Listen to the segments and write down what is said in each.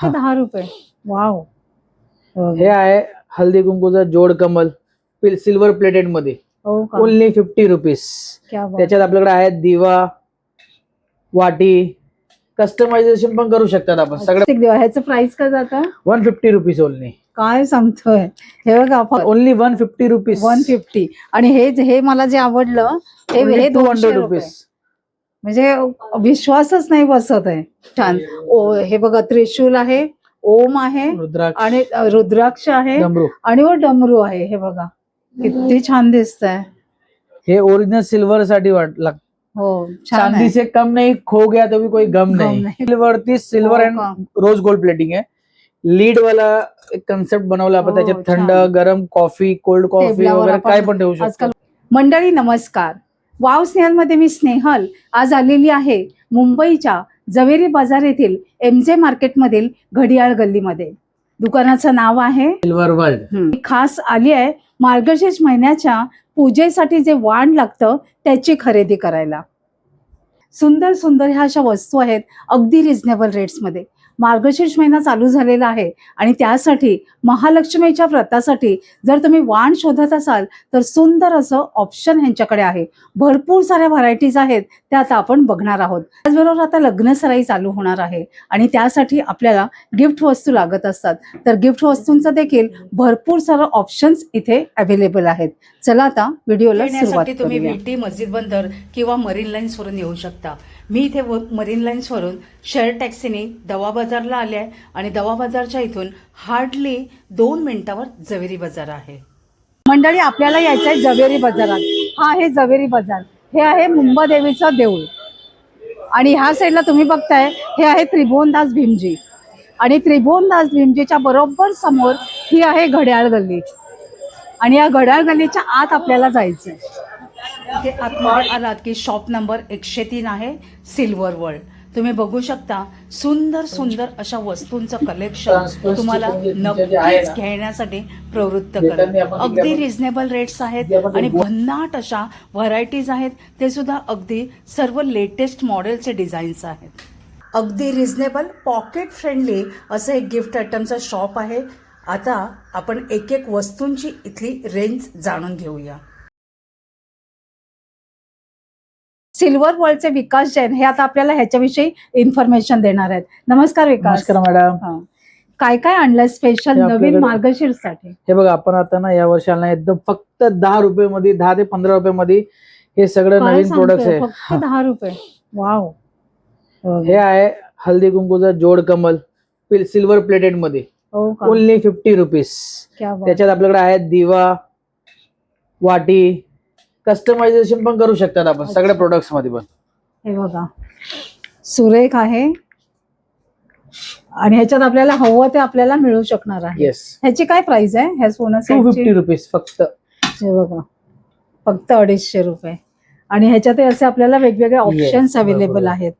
फक्त दहा रुपये. वाव. हे आहे हल्दी कुंकूचा जोड कमल सिल्वर प्लेटेडमध्ये. ओनली फिफ्टी रुपीज क्या बात. त्याच्यात आपल्याकडे आहे दिवा वाटी कस्टमायझेशन पण करू शकतात आपण. सगळं दिवा. ह्याचं प्राइस काय जातं? वन फिफ्टी रुपीज ओनली काय सांगतोय? हे बघा only one fifty rupees one fifty आणि हे हे मला जे आवडलं हे टू दोनशे हंड्रेड रुपीज म्हणजे विश्वासच नाही बसत आहे. छान. ओ हे बघा त्रिशूल आहे ओम आहे रुद्राक्ष. आणि रुद्राक्ष आहे आणि वर डमरू आहे हे बघा. किती छान दिसत आहे हे ओरिजिनल सिल्वर साठी वाट लाग हो छान चांदी से कम नहीं खो गया तो भी कोई गम नहीं. सिल्वर ती सिल्वर हो अँड? रोज गोल्ड प्लेटिंग आहे. लीड वाला एक कन्सेप्ट बनवला आपण हो, त्याच्यात थंड. गरम कॉफी कोल्ड कॉफी वगैरे काय पण ठेवू शकतो. मंडळी नमस्कार. वाव स्नेहलमध्ये मी स्नेहल आज आलेली आहे मुंबईच्या जवेरी बाजार येथील एम जे मार्केटमधील घडियाळ गल्लीमध्ये. दुकानाचं नाव आहे सिल्वर वर्ल्ड. खास आली आहे मार्गशीर्ष महिन्याच्या पूजेसाठी जे वाण लागतं त्याची खरेदी करायला. सुंदर सुंदर ह्या अशा वस्तू आहेत अगदी रिझनेबल रेट्समध्ये मार्गशीर्ष महिना चालू झालेला आहे. आणि त्यासाठी महालक्ष्मीच्या व्रतासाठी जर तुम्ही वाण शोधत असाल तर सुंदर असं ऑप्शन ह्यांच्याकडे आहे. भरपूर साऱ्या व्हरायटीज आहेत त्या आता आपण बघणार आहोत. त्याचबरोबर आता लग्न सराई चालू होणार आहे. आणि त्यासाठी आपल्याला गिफ्ट वस्तू लागत असतात. तर गिफ्ट वस्तूंचं देखील भरपूर सारं ऑप्शन्स इथे अवेलेबल आहेत. चला आता व्हिडिओला तुम्ही मस्जिद बंदर किंवा मरीन लाईन्स वरून येऊ शकता. मी इथे व- मरीन लाईन्सवरून शेअर टॅक्सीने दवा बाजारला आले आहे आणि दवा बाजारच्या इथून हार्डली दोन मिनिटावर जवेरी बाजार आहे. मंडळी आपल्याला यायचं आहे जवेरी बाजारात. हा आहे जवेरी बाजार. हे आहे मुंबादेवीचं देऊळ. आणि ह्या साईडला तुम्ही बघताय हे आहे त्रिभुवनदास भीमजी. आणि त्रिभुवनदास भीमजीच्या बरोबर समोर ही आहे घड्याळ गल्ली. आणि या घड्याळ गल्लीच्या आत आपल्याला जायचं आहे इथे आतमध्ये आलात की शॉप नंबर एकशे तीन आहे सिल्वर वर्ल्ड तुम्ही बघू शकता सुंदर सुंदर अशा वस्तूंचं कलेक्शन तुम्हाला नक्कीच घेण्यासाठी प्रवृत्त करेल. आपण अगदी रिझनेबल रेट्स आहेत आणि भन्नाट अशा व्हरायटीज आहेत. ते सुद्धा अगदी सर्व लेटेस्ट मॉडेलचे डिझाईन्स आहेत. अगदी रिझनेबल पॉकेट फ्रेंडली असं एक गिफ्ट आयटमचं शॉप आहे. आता आपण एक एक वस्तूंची इथली रेंज जाणून घेऊया. सिल्वर वर्ल्डचे विकास जैन हे आता आपल्याला ह्याच्याविषयी इन्फॉर्मेशन देणार आहेत. नमस्कार विकास. नमस्कार मॅडम. काय काय आणलंय स्पेशल हे नवीन आपल्याकडे- मार्गशीर्षसाठी? हे बघा आपण आता ना या वर्षी आला एकदम फक्त दहा रुपये मध्ये दहा ते पंधरा रुपये मध्ये हे सगळं काय नवीन प्रोडक्ट सांगतोय? आहे. फक्त दहा रुपये. वाव हे आहे हल्दी कुंकूचा जोड कमल सिल्वर प्लेटेडमध्ये. हो का? ओनली फिफ्टी रुपीज क्या बात. त्याच्यात आपल्याकडे आहे दिवा वाटी कस्टमायझेशन पण करू शकतात आपण सगळ्या अच्छा. प्रोडक्ट्समध्ये पण. हे बघा. सुरेख आहे. आणि ह्याच्यात आपल्याला हवं ते आपल्याला मिळू शकणार आहे. येस ह्याची काय प्राइस आहे? ह्या सोनं टू फिफ्टी सेटची रुपीज फक्त. हे बघा. फक्त अडीचशे रुपये. आणि ह्याच्यात असे आपल्याला वेगवेगळे ऑप्शन्स बरोबर. अवेलेबल आहे. आहेत.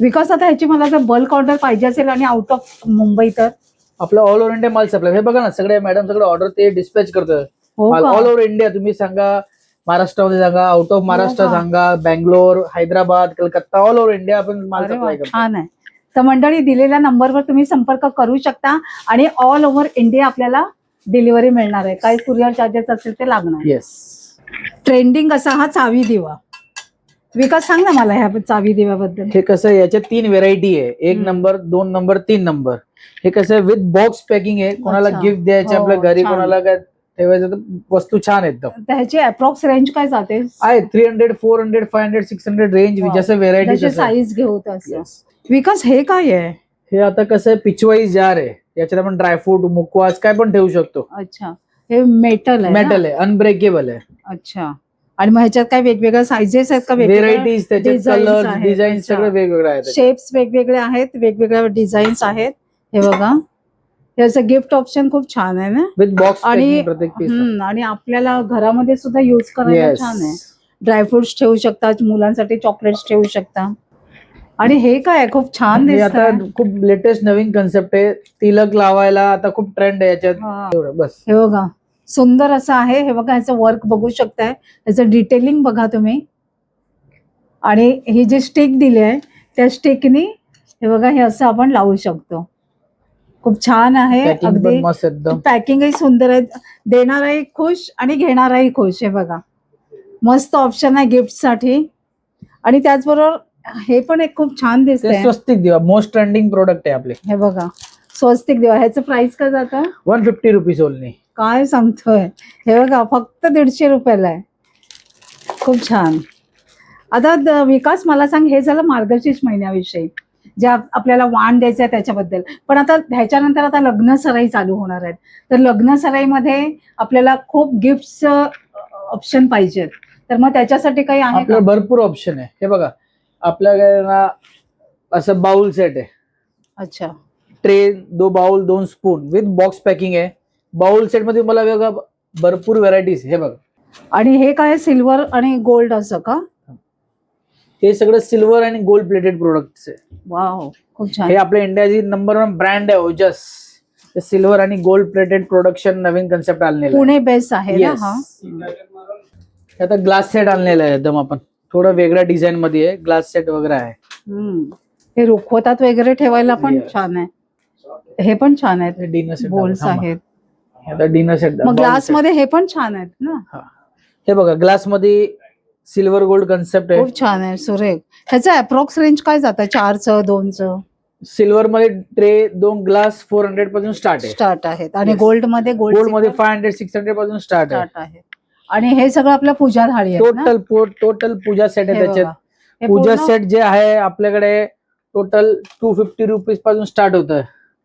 विकास आता ह्याची मला जर बल्क ऑर्डर पाहिजे असेल आणि आउट ऑफ मुंबई तर? आपलं ऑल ओव्हर इंडिया माल सप्लाय हे बघा ना सगळे मॅडम सगळं ऑर्डर ते डिस्पॅच करतोय हो ऑल का ओव्हर इंडिया तुम्ही सांगा महाराष्ट्रामध्ये सांगा आउट ऑफ महाराष्ट्र का? सांगा Bangalore Hyderabad Calcutta all over India आपण माल सप्लाय छान आहे. तर मंडळी दिलेल्या नंबरवर तुम्ही संपर्क करू शकता आणि ऑल ओव्हर इंडिया आपल्याला डिलिव्हरी मिळणार आहे. काही कुरिअर चार्जेस असेल ते लागणार. येस ट्रेंडिंग असा हा चावी दिवा. विकास सांग ना मला ह्या चावी दिव्याबद्दल. हे कसं आहे याच्यात तीन व्हेरायटी आहे. एक. नंबर दोन नंबर तीन नंबर हे कसं आहे विथ बॉक्स पॅकिंग आहे. कोणाला. गिफ्ट द्यायचे हो, आपल्या घरी. कोणाला काय तर वस्तू छान आहे एकदम. तर ह्याची अप्रॉक्स रेंज काय जाते? आहे three hundred four hundred five hundred six hundred range. जसं व्हेरायटी साईज घेऊ विकास हे काय आहे? हे आता कसं आहे पिचवाईज जार आहे. याच्यात आपण ड्रायफ्रूट मुकवास काय पण ठेवू शकतो. अच्छा. हे मेटल आहे? मेटल आहे अनब्रेकेबल आहे. अच्छा. आणि मग ह्याच्यात काय वेगवेगळ्या साईजेस आहेत का व्हेरायटीज designs कलर आहेत. डिझाईन. सगळे वेगवेगळे आहेत. शेप्स वेगवेगळे आहेत वेगवेगळ्या डिझाईन्स आहेत. हे बघा. याचं गिफ्ट ऑप्शन खूप छान आहे ना? विथ बॉक्स आणि- हम्म, आणि आपल्याला घरामध्ये सुद्धा युज करायला छान आहे. ड्रायफ्रुट्स ठेवू शकता मुलांसाठी चॉकलेट्स ठेवू शकता. आणि हे काय आहे? खूप छान हे दिसत आता खूप लेटेस्ट नवीन कन्सेप्ट आहे. तिलक लावायला आता खूप ट्रेंड आहे याच्यात. एवढं बस. हे बघा सुंदर असं आहे. हे बघा ह्याचं वर्क बघू शकताय. ह्याचं डिटेलिंग बघा तुम्ही. आणि ही जी स्टिक दिली आहे त्या स्टिकनी हे बघा हे असं आपण लावू शकतो. खूप छान आहे. अगदी पॅकिंगही सुंदर आहे. देणाराही खुश आणि घेणाराही खुश आहे बघा. मस्त ऑप्शन आहे गिफ्टसाठी. आणि त्याचबरोबर हे पण एक खूप छान दिसतंय. स्वस्तिक दिवा मोस्ट ट्रेंडिंग प्रोडक्ट आहे आपले. हे बघा. स्वस्तिक देवा. ह्याचं प्राइस काय जातं वन फिफ्टी रुपीज ओनली काय सांगतोय? हे बघा फक्त दीडशे रुपयाला आहे. खूप छान. आता विकास मला सांग हे झालं मार्गशीर्ष महिन्याविषयी. जे आप- आपल्याला वाण द्यायचं आहे त्याच्याबद्दल. पण आता ह्याच्यानंतर आता लग्न सराई चालू होणार आहेत. तर लग्न सराईमध्ये आपल्याला खूप गिफ्ट ऑप्शन पाहिजेत. तर मग त्याच्यासाठी काही आहे भरपूर ऑप्शन आहे. हे बघा आपल्याकडे ना असं बाउल सेट आहे. अच्छा. ट्रे दो बाउल दोन स्पून विथ बॉक्स पॅकिंग आहे. बाउल सेटमध्ये मला वेगळा भरपूर व्हरायटीज हे बघा. आणि हे काय सिल्वर आणि गोल्ड असं का? हे सगळं सिल्वर आणि गोल्ड प्लेटेड प्रोडक्ट्स आहे. वाव खूप छान. हे आपल्या इंडियाची नंबर वन ब्रँड आहे ओजस. सिल्वर आणि गोल्ड प्लेटेड प्रोडक्शन नवीन कन्सेप्ट आणलेलं. पुणे बेस आहे आता ग्लास सेट आणलेला आहे एकदम आपण. थोडं वेगळ्या डिझाईन मध्ये आहे. ग्लास सेट वगैरे आहे. हे रुखवतात वगैरे ठेवायला पण. छान आहे. हे पण छान आहेत. डिनर सेट बोल्स आहेत. आता डिनर सेट ग्लासमध्ये हे पण छान आहेत ना? हे. बघा ग्लासमध्ये सिल्वर गोल्ड कन्सेप्ट आहे. खूप छान आहे सुरेख. ह्याचं अप्रोक्स रेंज काय जातं? चारचं दोनचं? सिल्वर मध्ये ट्रे दोन ग्लास फोर हंड्रेडपासून स्टार्ट आहे. स्टार्ट आहेत. आणि Yes. गोल्डमध्ये गोल्डमध्ये फाय हंड्रेड सिक्स हंड्रेडपासून स्टार्ट आहे. स्टार्ट आहे. आणि हे सगळं आपल्या पूजा थाळी आहे ना? टोटल टोटल पूजा सेट आहे त्याच्यात. हे पूजा पूर्ण- सेट जे आहे आपल्याकडे टोटल टू फिफ्टी रुपीजपासून स्टार्ट होत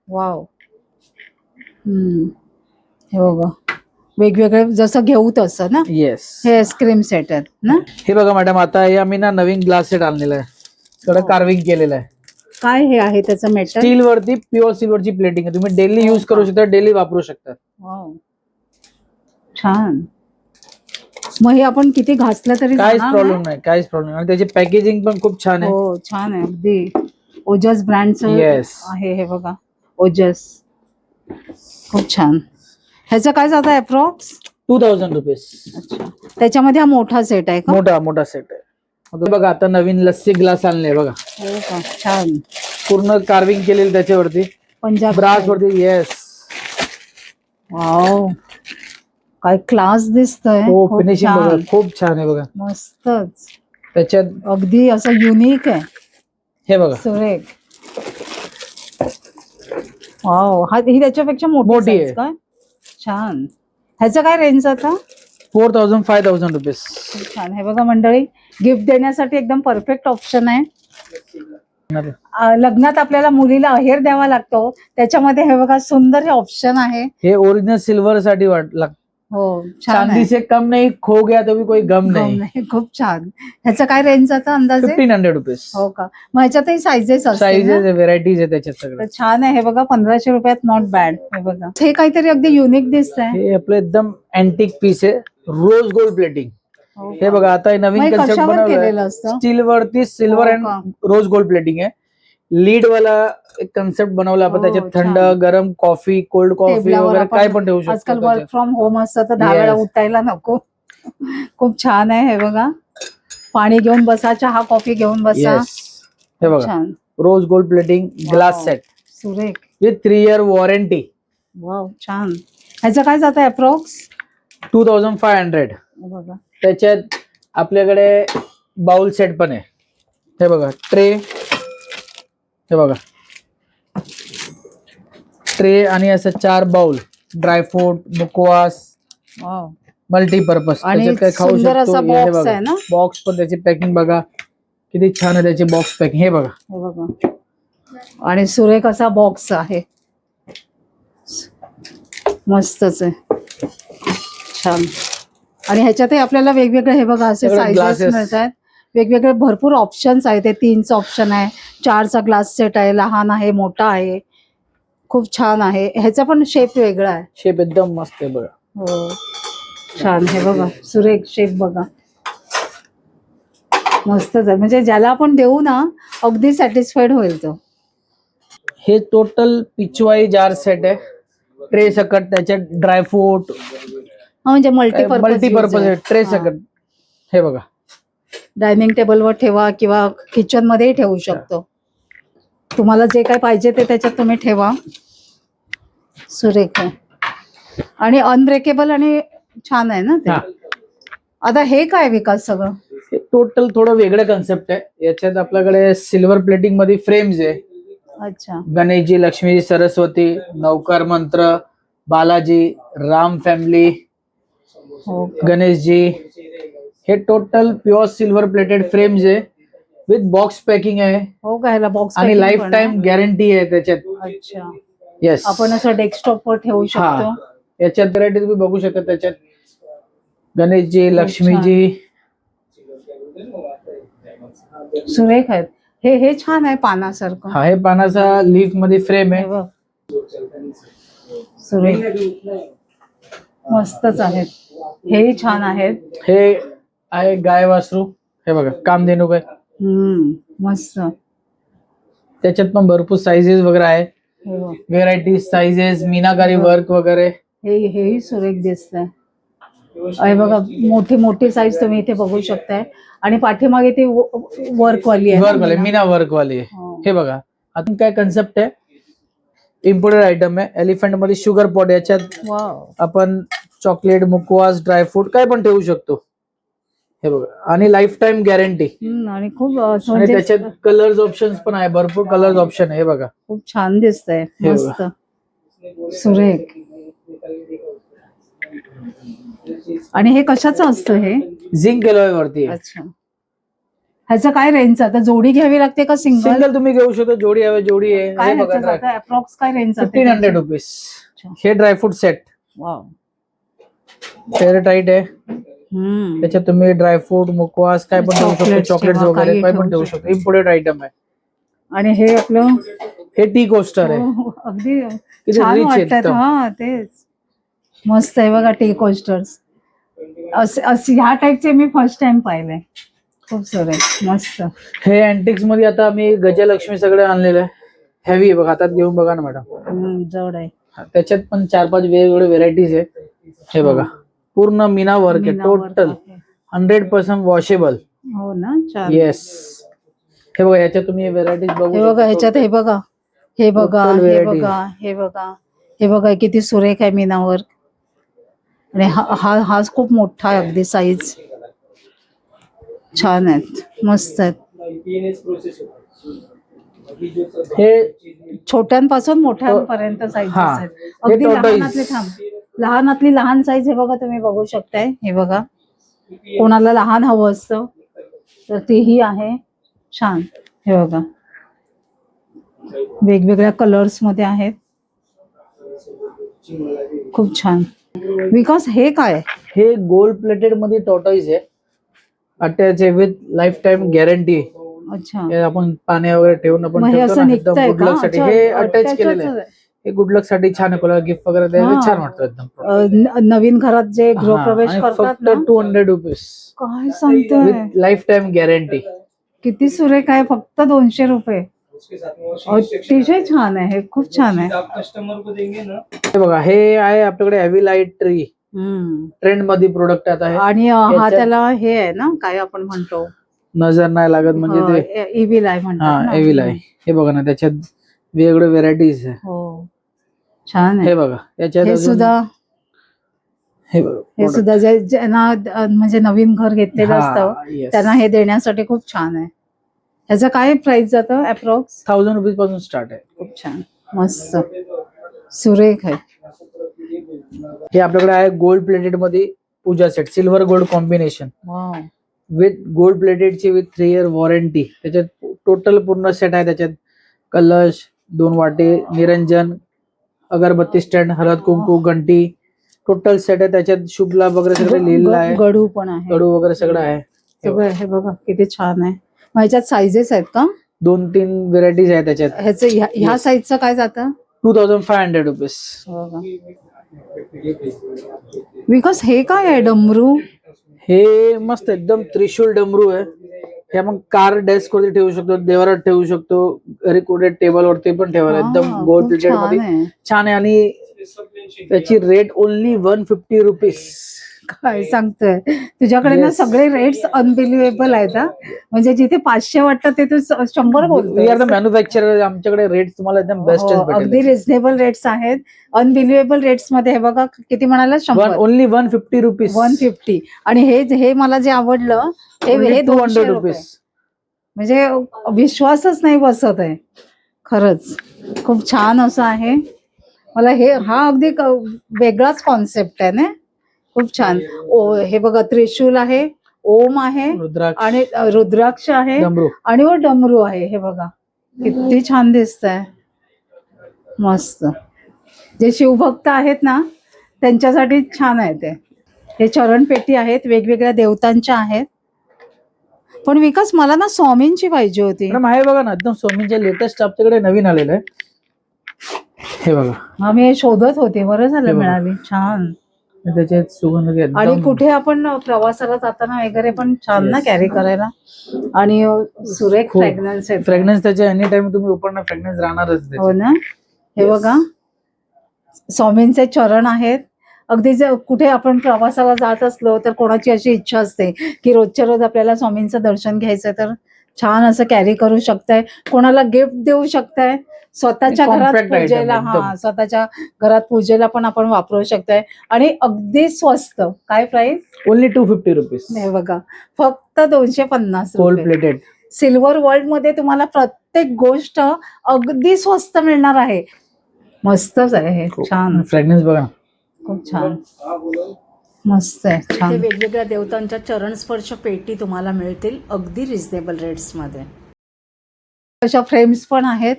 वाव हम्म. हे बघा. वेगवेगळे जसं घेऊ तसं ना? येस हे आईस्क्रीम सेट आहेत ना? हे बघा मॅडम आता हे आम्ही ना नवीन ग्लास सेट आणलेला आहे. थोडं हो. कार्विंग केलेलं आहे. काय हे आहे त्याचं मेटल स्टील वरती प्युअर सिल्वरची प्लेटिंग आहे. तुम्ही डेली हो युज करू? शकता डेली वापरू शकता. वाव छान. मग हे आपण किती घासलं तरी काहीच जाणार प्रॉब्लेम नाही? काहीच प्रॉब्लेम नाही. आणि त्याची पॅकेजिंग पण खूप छान आहे. हो छान आहे अगदी. ओजस ब्रँडचं Yes. आहे हे बघा. ओजस. खूप छान. ह्याचं काय जातं अप्रॉक्स टू थाउजंड रुपीज अच्छा. त्याच्यामध्ये हा मोठा सेट आहे का? मोठा मोठा सेट आहे. आता बघा आता नवीन लस्सी ग्लास आणले बघा. हो का? छान. पूर्ण कार्विंग केलेली त्याच्यावरती. पंजाब ब्रास वरती येस वाव काय क्लास दिसतोय. हो खूप फिनिशिंग बघा छान. खूप छान आहे बघा. मस्तच. त्याच्यात अगदी असं युनिक आहे. हे बघा. सुरेख. वाव हा ही त्याच्यापेक्षा मोठी मोठी size आहे. काय? छान. ह्याचं काय रेंज आता? Four thousand five thousand rupees. छान. हे बघा मंडळी गिफ्ट देण्यासाठी एकदम परफेक्ट ऑप्शन आहे. लग्नात आपल्याला मुलीला अहेर द्यावा लागतो. त्याच्यामध्ये हे बघा सुंदर हे ऑप्शन आहे. हे ओरिजिनल सिल्वर साठी वाट लाग हो छान चांदी आहे. से कम नहीं खो गया तो भी कोई गम नहीं. खूप छान. ह्याचं काय रेंज आता अंदाजे? फिफ्टीन हंड्रेड रुपीज हो का? मग ह्याच्यातही साईजेस असतात साईजेस व्हेरायटीज आहे त्याच्यात सगळं. छान आहे. हे बघा पंधराशे रुपयात नॉट बॅड हे बघा. हे काहीतरी अगदी युनिक दिसत आहे हे आपलं एकदम अँटिक पीस आहे. रोज गोल्ड प्लेटिंग हे बघा आता हे नवीन कन्सेप्ट बनवलं असतं? स्टील वरती silver and? Rose gold plating आहे. लीड वाला एक कन्सेप्ट बनवला आपण हो, त्याच्यात थंड छान. गरम कॉफी कोल्ड कॉफी टेबलावर वगैरे आपण काय पण ठेवू आजकाल शकतो वर्क त्याच्यात. फ्रॉम होम असतं तर दहा वेळा. उठायला नको. खूप छान आहे हे बघा. पाणी घेऊन बसा चहा कॉफी घेऊन बसा. Yes. हे बघा. छान. Rose gold plating glass Wow. Set सुरेख. With three year warranty wow छान. ह्याचं काय जातं approx two thousand five hundred बघा. त्याच्यात आपल्याकडे बाउल सेट पण आहे. हे बघा ट्रे हे बघा. ट्रे आणि असं चार बाउल ड्रायफ्रूट मुकवास वाव मल्टीपर्पज. आणि काय खाऊ सुंदर शकतो? असा हे box बघा. आहे ना? बॉक्स पण त्याची पॅकिंग बघा. किती छान आहे त्याची बॉक्स पॅकिंग हे बघा. हे बघा. आणि सुरेख असा बॉक्स आहे. मस्तच आहे. छान. आणि ह्याच्यातही आपल्याला वेगवेगळे हे बघा असे सगळे glasses. मिळत आहेत वेगवेगळे भरपूर ऑप्शन्स आहेत. ते तीनचं ऑप्शन आहे. चारचा ग्लास सेट आहे. लहान आहे मोठा आहे. खूप छान आहे. ह्याचा पण शेप वेगळा आहे. शेप एकदम मस्त आहे बघा. हो. छान हे बघा. सुरेख शेप बघा. मस्तच आहे. म्हणजे ज्याला आपण देऊ ना अगदी सॅटिस्फाईड होईल तो. हे टोटल पिचवाई जार सेट आहे. ट्रे सकट त्याच्यात ड्रायफ्रूट हा म्हणजे मल्टीपर्पज मल्टीपर्पज आहे. ट्रे. सकट. हे बघा. डायनिंग टेबलवर ठेवा किंवा किचन मध्येही ठेवू शकतो. तुम्हाला जे काय पाहिजे ते त्याच्यात तुम्ही ठेवा. सुरेख. आणि अनब्रेकेबल आणि छान आहे ना ते. आता हे काय विकास सगळं? टोटल थोडं वेगळं कन्सेप्ट आहे. याच्यात आपल्याकडे सिल्वर प्लेटिंगमध्ये फ्रेम्स आहे. अच्छा. गणेशजी लक्ष्मीजी सरस्वती नौकार मंत्र बालाजी राम फॅमिली हो गणेशजी हे total pure silver plated frames आहे विथ बॉक्स पॅकिंग आहे. हो का ह्याला बॉक्स आणि लाईफ टाइम गॅरंटी आहे? त्याच्यात. अच्छा. येस आपण असं डेस्कटॉप वर ठेवू शकतो? याच्यात व्हरायटी तुम्ही बघू शकता त्याच्यात. गणेशजी लक्ष्मीजी. सुरेख आहेत. हे हे छान आहे पानासारखं. हा हे पानाचा लीफमध्ये फ्रेम हे आहे बघ. सुरेख. मस्तच आहेत. हेही छान आहेत. हे आहे गाय वासरू. हे बघा कामधेनू हम्म मस्त. त्याच्यात पण भरपूर साईजेस वगैरे आहे. हे व्हेरायटी साईजेस मीनाकारी वर्क वगैरे. हे हेही सुरेख दिसत आहे बघा मोठी मोठी साईज तुम्ही इथे बघू शकताय. आणि पाठीमागे ती वर्क वाली आहे. वर्क वाले मीना? मीना वर्क वाले हो. हे बघा अजून काय कन्सेप्ट आहे? इम्पोर्टेड आयटम आहे. एलिफंटमध्ये शुगर पॉट याच्यात वाव. आपण चॉकलेट मुकवास ड्रायफ्रूट काय पण ठेवू शकतो. हे बघा. आणि लाईफ टाइम गॅरंटी हम्म, आणि खूप आणि म्हणजे त्याच्यात कलर्स ऑप्शन पण आहे. भरपूर कलर्स ऑप्शन आहे. हे बघा. खूप छान दिसतंय. हे मस्त. सुरेख. आणि हे कशाचं असतं हे? झिंक केलोय वरती अच्छा. ह्याचं काय रेंज आता जोडी घ्यावी लागते का सिंगल सिंगल तुम्ही घेऊ शकता. जोडी हवे जोडी आहे. काय हे बघा ह्याचं अप्रॉक्स काय रेंज फिफ्टीन हंड्रेड रुपीज. हे dry fruit set wow tight आहे. त्याच्यात तुम्ही ड्रायफ्रूट मुकवास काय पण ठेवू शकतो किंवा वगैरे काय पण ठेवू ठेवू शकतो. इम्पोर्टेड आयटम आहे. आणि हे आपलं हे टी कोस्टर आहे. हो, अगदी छान वाटतात. हा तेच. मस्त आहे बघा टी कोस्टर्स असे ह्या टाईपचे मी फर्स्ट टाइम पाहिले. खूप सुरेख मस्त. हे अँटिक्समध्ये आता आम्ही गजलक्ष्मी सगळे आणलेलं आहे. हेवी आहे बघा हातात घेऊन बघा ना मॅडम जड आहे. त्याच्यात पण चार पाच वेगवेगळे व्हेरायटीज आहे. हे बघा. पूर्ण मीना वर्क आहे मीना work टोटल आहे. हंड्रेड पर्सेंट वॉशेबल हो ना छान येस हे बघा याच्यात तुम्ही व्हेरायटीज बघू हे बघा शकता. ह्याच्यात हे बघा हे बघा Total हे variety. बघा हे बघा हे बघा किती सुरेख आहे मीनावर आणि हा हा हाच खूप मोठा आहे अगदी साईज छान आहेत मस्त आहेत हे छोट्यांपासून मोठ्यांपर्यंत साईज हा. आहेत हे अगदी. लहानातले थांब लहानातली लहान साईज हे बघा तुम्ही बघू शकताय. हे बघा. कोणाला लहान हवं असतं तर तीही आहे. छान. हे बघा. वेगवेगळ्या कलर्समध्ये आहेत. खूप छान. विकास हे काय? हे गोल्ड प्लेटेडमध्ये टॉटॉईज आहे. अटॅच आहे विथ लाईफ टाइम गॅरंटी अच्छा. हे आपण पाणी वगैरे ठेवून आपण हे असं निघतंय हे अटॅच केलेलं आहे. हे गुड लकसाठी छान आहे. गिफ्ट वगैरे द्यायला. छान वाटतं एकदम. नवीन घरात जे गृहप्रवेश करतात फक्त टू हंड्रेड रुपीज काय सांगतोय? विथ लाईफ टाइम गॅरंटी किती सुरेख आहे फक्त दोनशे रुपये. अतिशय छान आहे हे खूप छान आहे. हे बघा हे आहे आपल्याकडे हेवी लाइट ट्री. ट्रेंडमध्ये प्रोडक्ट आता आहे आणि हा त्याला हे आहे ना काय आपण म्हणतो? नजर नाही लागत म्हणजे ते. इव्हिल आहे हा. एव्हिल आहे हे बघा ना त्याच्यात वेगवेगळे व्हेरायटीज आहे. हो. छान हे आहे बघा याच्यात हे अजून- सुद्धा हे बघा हे product. सुद्धा जे ज्यांना अ, म्हणजे नवीन घर घेतलेलं असतं त्यांना हे देण्यासाठी खूप छान आहे. ह्याचं काय प्राइस जातं अप्रॉक्स थाउजंड रुपीजपासून स्टार्ट आहे. खूप छान. मस्त. सुरेख आहे. हे आपल्याकडे आहे gold प्लेटेडमध्ये puja set silver gold combination wow with gold प्लेटेडची with three year warranty त्याच्यात टोटल पूर्ण सेट आहे त्याच्यात कलश दोन वाटे निरंजन अगरबत्ती स्टँड हळद कुंकू घंटी टोटल सेट आहे. त्याच्यात शुभ लाभ वगैरे सगळं लिहिलेलं आहे. गडू पण आहे. कडू वगैरे सगळं आहे. सगळं हे बघा किती छान आहे. मग ह्याच्यात साईजेस आहेत का? दोन तीन व्हेरायटीज आहे त्याच्यात. ह्याचं ह्या- ह्या. साईजचं काय जातं? Two thousand five hundred rupees. Vikas हे काय आहे डमरू? हे मस्त एकदम त्रिशूल डमरू आहे. हे आपण कार डेस्क वरती ठेवू शकतो देवारात ठेवू शकतो घरी कुठे टेबल वरती पण ठेवायला एकदम गोल्ड प्लेटेडमध्ये. छान आहे आणि त्याची rate only one fifty rupees काय सांगतोय? तुझ्याकडे ना. सगळे रेट्स अनबिलिव्हेबल आहेत म्हणजे जिथे पाचशे वाटतं ते तू शंभर बोलतो मॅन्युफॅक्चरर आमच्याकडे रेट तुम्हाला एकदम बेस्टच हो, अगदी रिझनेबल रेट्स आहेत. अनबिलिव्हेबल रेट्समध्ये हे बघा किती म्हणाला? शंभर. Only one fifty rupees one fifty आणि हे हे मला जे आवडलं हे टू हंड्रेड रुपीज म्हणजे विश्वासच नाही बसत आहे. खरंच. खूप छान असं आहे. मला हे हा अगदी वेगळाच कॉन्सेप्ट आहे ना खूप छान. ओ हे बघा त्रिशूल आहे ओम आहे आणि रुद्राक्ष आहे आणि व डमरू आहे हे बघा. किती छान दिसत आहे मस्त. जे शिवभक्त आहेत ना त्यांच्यासाठी छान आहे ते. हे चरणपेटी आहेत वेगवेगळ्या देवतांच्या आहेत. पण विकास मला ना स्वामींची पाहिजे होती. मॅडम आहे बघा ना एकदम सोमीचे लेटेस्ट आमच्याकडे नवीन आलेलं आहे हे बघा. हा मी हे शोधत होते बरं झालं बघा. मिळाली. छान. त्याचे सुगंध एकदम- आणि कुठे आपण प्रवासाला जाताना वगैरे पण छान ना Yes. कॅरी करायला. आणि अ, सुरेख खूप. फ्रॅग्रन्स आहे फ्रेग्रन्स त्याचे एनी टाइम तुम्ही ओपन फ्रेग्रन्स राहणारच त्याचे. हो ना? हे Yes. बघा. स्वामींचे चरण आहेत. अगदी जर कुठे आपण प्रवासाला जात असलो तर कोणाची अशी इच्छा असते की रोजच्या रोज आपल्याला स्वामींचं दर्शन घ्यायचं तर छान असं कॅरी करू शकताय. कोणाला गिफ्ट देऊ शकताय. स्वतःच्या घरात पूजेला हा. स्वतःच्या घरात पूजेला पण आपण वापरू शकताय. आणि अगदी स्वस्त. काय price only two fifty rupees नाही बघा. फक्त दोनशे पन्नास प्लेटेड सिल्वर वर्ल्डमध्ये तुम्हाला प्रत्येक गोष्ट अगदी स्वस्त मिळणार आहे. मस्तच आहे हे. छान. फ्रेग्रन्स बघा. खूप छान. मस्त आहे छान. वेगवेगळ्या देवतांच्या चरणस्पर्श पेटी तुम्हाला मिळतील अगदी रिझनेबल रेट्समध्ये अशा फ्रेम्स पण आहेत.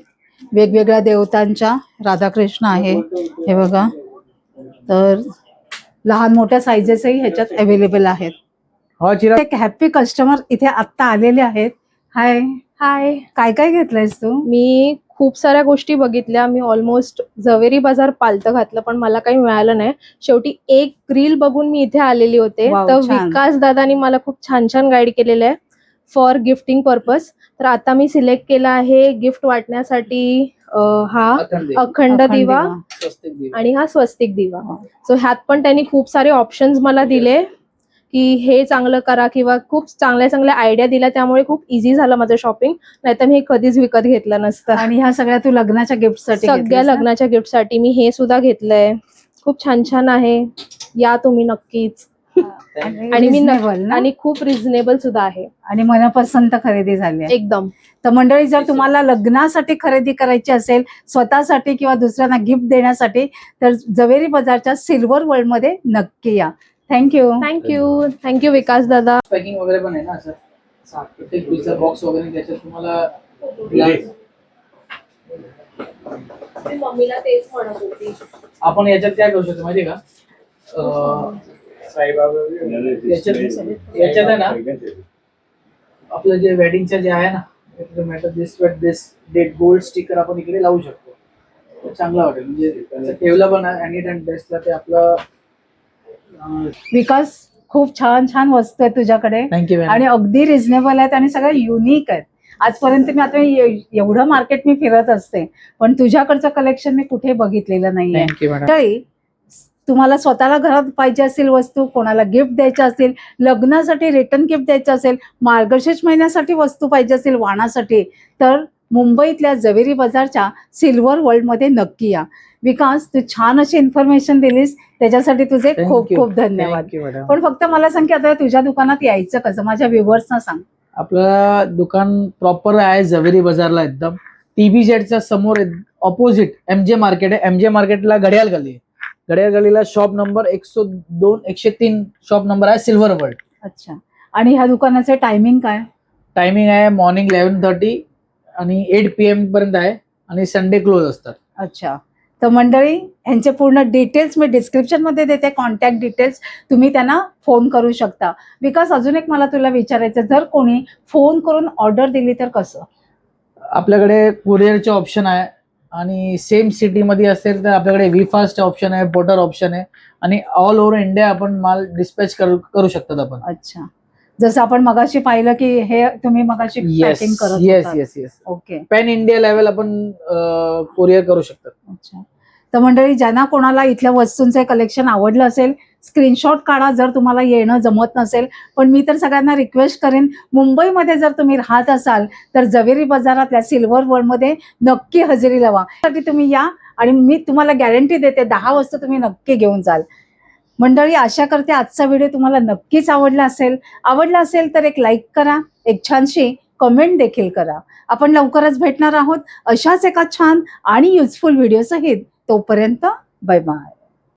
वेगवेगळ्या देवतांच्या. राधाकृष्ण आहे. हे बघा. तर लहान मोठ्या साईजेसही ह्याच्यात अवेलेबल आहेत. हा चिरा एक हॅपी कस्टमर इथे आत्ता आलेले आहेत. हाय हाय काय काय घेतलंयस तू? मी खूप साऱ्या गोष्टी बघितल्या. मी ऑलमोस्ट जवेरी बाजार पालतं घातलं पण मला काही मिळालं नाही. शेवटी एक रील बघून मी इथे आलेली होते. तर. विकास दादानी मला खूप छान छान गाईड केलेलं आहे फॉर गिफ्टिंग पर्पज तर आता मी सिलेक्ट केला आहे गिफ्ट वाटण्यासाठी हा अखंड दिवा. आणि हा स्वस्तिक दिवा. सो ह्यात पण त्यांनी खूप सारे ऑप्शन्स मला दिले. की हे चांगलं करा किंवा खूप चांगल्या चांगल्या आयडिया दिल्या त्यामुळे खूप इझी झालं माझं शॉपिंग नाहीतर मी हे कधीच विकत घेतलं नसतं. आणि ह्या सगळ्या तू लग्नाच्या गिफ्टसाठी सगळ्या? लग्नाच्या गिफ्टसाठी मी हे सुद्धा घेतलंय. खूप छान छान आहे. या तुम्ही नक्कीच. आणि मी? आणि खूप रिझनेबल सुद्धा आहे. आणि मनपसंत खरेदी झाली. एकदम. तर मंडळी जर तुम्हाला लग्नासाठी खरेदी करायची असेल स्वतःसाठी किंवा दुसऱ्यांना गिफ्ट देण्यासाठी तर जवेरी बाजारच्या सिल्वर वर्ल्डमध्ये नक्की या. थँक्यू थँक्यू थँक्यू विकास दादा पॅकिंग वगैरे पण आहे ना सर सात प्रत्येक पिझ्झा बॉक्स वगैरे त्याच्यात तुम्हाला glass- मम्मीला तेच म्हणत होती. आपण याच्यात काय करू शकतो माहितीये का? अं, याच्यात याच्यात आहे ना आपलं जे वेडिंगचं जे आहे ना matter this this date gold sticker आपण इकडे लावू शकतो. ते चांगलं वाटेल. म्हणजे त्याचं ठेवलं पण अॅनी टाइम बेस्टला ते आपलं विकास खूप छान छान वस्तू आहेत तुझ्याकडे. आणि अगदी रिझनेबल आहेत आणि सगळ्या युनिक आहेत. आजपर्यंत मी आता एवढं मार्केट मी फिरत असते पण तुझ्याकडचं कलेक्शन मी कुठे बघितलेलं नाहीये. तुम्हाला स्वतःला घरात पाहिजे असेल वस्तू कोणाला गिफ्ट द्यायची असेल लग्नासाठी रिटर्न गिफ्ट द्यायचं असेल मार्गशीर्ष महिन्यासाठी वस्तू पाहिजे असेल वाणासाठी तर मुंबईतल्या जवेरी बाजारच्या सिल्वर वर्ल्डमध्ये नक्की या. विकास तू छान अशी इन्फॉर्मेशन दिलीस. त्याच्यासाठी तुझे खूप खूप धन्यवाद. पण फक्त मला सांग की आता तुझ्या दुकानात यायचं कसं? माझ्या व्ह्युअर्सना सांग. आपलं दुकान प्रॉपर आहे जवेरी बाजारला एकदम. टीबी जेडच्या समोर ऑपोजिट एम जे मार्केट आहे. एम जे मार्केटला घड्याळ गली आहे. घड्याळ गलीला शॉप नंबर एकशे दोन एकशे तीन शॉप नंबर आहे सिल्वर वर्ल्ड. अच्छा. आणि ह्या दुकानाचे टायमिंग काय? टायमिंग आहे मॉर्निंग इलेव्हन थर्टी आणि एट पी एम पर्यंत आहे आणि संडे क्लोज असतात. अच्छा. तर मंडळी ह्यांचे पूर्ण डिटेल्स मी डिस्क्रिप्शनमध्ये देते कॉन्टॅक्ट डिटेल्स तुम्ही त्यांना फोन करू शकता. विकास अजून एक मला तुला विचारायचं जर कोणी फोन करून ऑर्डर दिली तर कसं? आपल्याकडे कुरिअरचे ऑप्शन आहे आणि सेम सिटीमध्ये असेल तर आपल्याकडे व्ही फास्ट ऑप्शन आहे पोर्टर ऑप्शन आहे आणि ऑल ओव्हर इंडिया आपण माल डिस्पॅच करू करू शकतात आपण. अच्छा. जसं आपण मगाशी पाहिलं की हे तुम्ही मगाशी पॅकिंग करत येस होतात. Yes yes okay pan India level आपण कुरिअर करू शकतात. अच्छा. तर मंडळी ज्यांना कोणाला इथल्या वस्तूंचे कलेक्शन आवडलं असेल स्क्रीनशॉट काढा जर तुम्हाला येणं जमत नसेल. पण मी तर सगळ्यांना रिक्वेस्ट करेन मुंबईमध्ये जर तुम्ही राहत असाल तर जवेरी बाजारातल्या सिल्वर वर्ल्डमध्ये नक्की हजेरी लावा. त्यासाठी तुम्ही या आणि मी तुम्हाला गॅरंटी देते दहा वाजता तुम्ही नक्की घेऊन जाल. मंडळी आशा करते आजचा व्हिडिओ तुम्हाला नक्कीच आवडला असेल. आवडला असेल तर एक लाईक करा एक छानशी कमेंट देखील करा. आपण लवकरच भेटणार आहोत अशाच एका छान आणि युजफुल व्हिडिओ सहित. तोपर्यंत बाय बाय